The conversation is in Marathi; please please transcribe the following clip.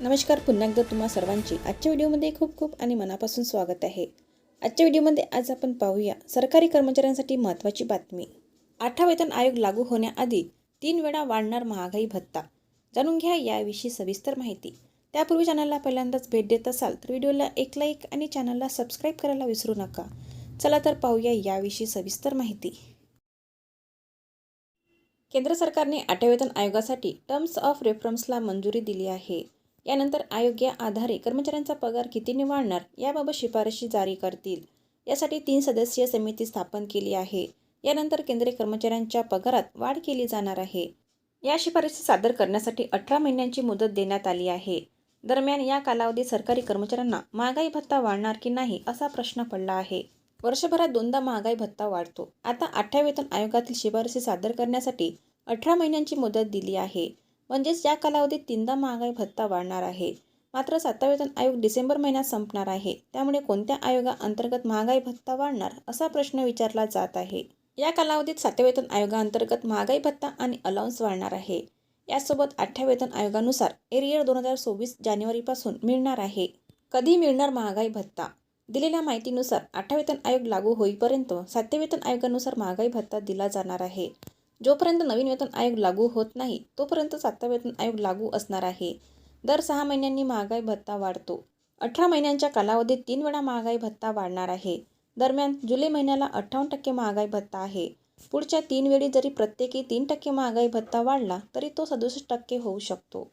नमस्कार पुन्हा एकदा तुम्हा सर्वांची. आजच्या व्हिडिओमध्ये खूप खूप आणि मनापासून स्वागत आहे. आजच्या व्हिडिओमध्ये आज आपण पाहूया सरकारी कर्मचाऱ्यांसाठी महत्त्वाची बातमी. आठवा वेतन आयोग लागू होण्याआधी तीन वेळा वाढणार महागाई भत्ता. जाणून घ्या याविषयी सविस्तर माहिती. त्यापूर्वी चॅनलला पहिल्यांदाच भेट देत असाल तर व्हिडिओला एक लाईक आणि चॅनलला सबस्क्राईब करायला विसरू नका. चला तर पाहूया याविषयी सविस्तर माहिती. केंद्र सरकारने आठव्या वेतन आयोगासाठी टर्म्स ऑफ रेफरन्सला मंजुरी दिली आहे. यानंतर आयोग आधारे कर्मचाऱ्यांचा पगार कितीने वाढणार याबाबत शिफारशी जारी करतील. यासाठी तीन सदस्यीय समिती स्थापन केली आहे. यानंतर केंद्रीय कर्मचाऱ्यांच्या पगारात वाढ केली जाणार आहे. या शिफारसी सादर करण्यासाठी अठरा महिन्यांची मुदत देण्यात आली आहे. दरम्यान या कालावधीत सरकारी कर्मचाऱ्यांना महागाई भत्ता वाढणार की नाही असा प्रश्न पडला आहे. वर्षभरात दोनदा महागाई भत्ता वाढतो. आता आठव्या वेतन आयोगातील शिफारसी सादर करण्यासाठी अठरा महिन्यांची मुदत दिली आहे. म्हणजेच या कालावधीत तीनदा महागाई भत्ता वाढणार आहे. मात्र सातवा वेतन आयोग डिसेंबर महिन्यात संपणार आहे. त्यामुळे कोणत्या आयोगाअंतर्गत महागाई भत्ता वाढणार असा प्रश्न विचारला जात आहे. या कालावधीत सातव्या वेतन आयोगाअंतर्गत महागाई भत्ता आणि अलाउन्स वाढणार आहे. यासोबत आठव्या वेतन आयोगानुसार एरियर दोन हजार सव्वीस जानेवारीपासून मिळणार आहे. कधी मिळणार महागाई भत्ता? दिलेल्या माहितीनुसार आठव्या वेतन आयोग लागू होईपर्यंत सातव्या वेतन आयोगानुसार महागाई भत्ता दिला जाणार आहे. जोपर्यंत नवीन वेतन आयोग लागू होत नाही तोपर्यंत सातवा वेतन आयोग लागू असणार आहे. दर सहा महिन्यांनी महागाई भत्ता वाढतो. अठरा महिन्यांच्या कालावधीत तीन वेळा महागाई भत्ता वाढणार आहे. दरम्यान जुलै महिन्याला अठ्ठावन्न टक्के महागाई भत्ता आहे. पुढच्या तीन वेळी जरी प्रत्येकी तीन टक्के महागाई भत्ता वाढला तरी तो सदुसष्ट टक्के होऊ शकतो.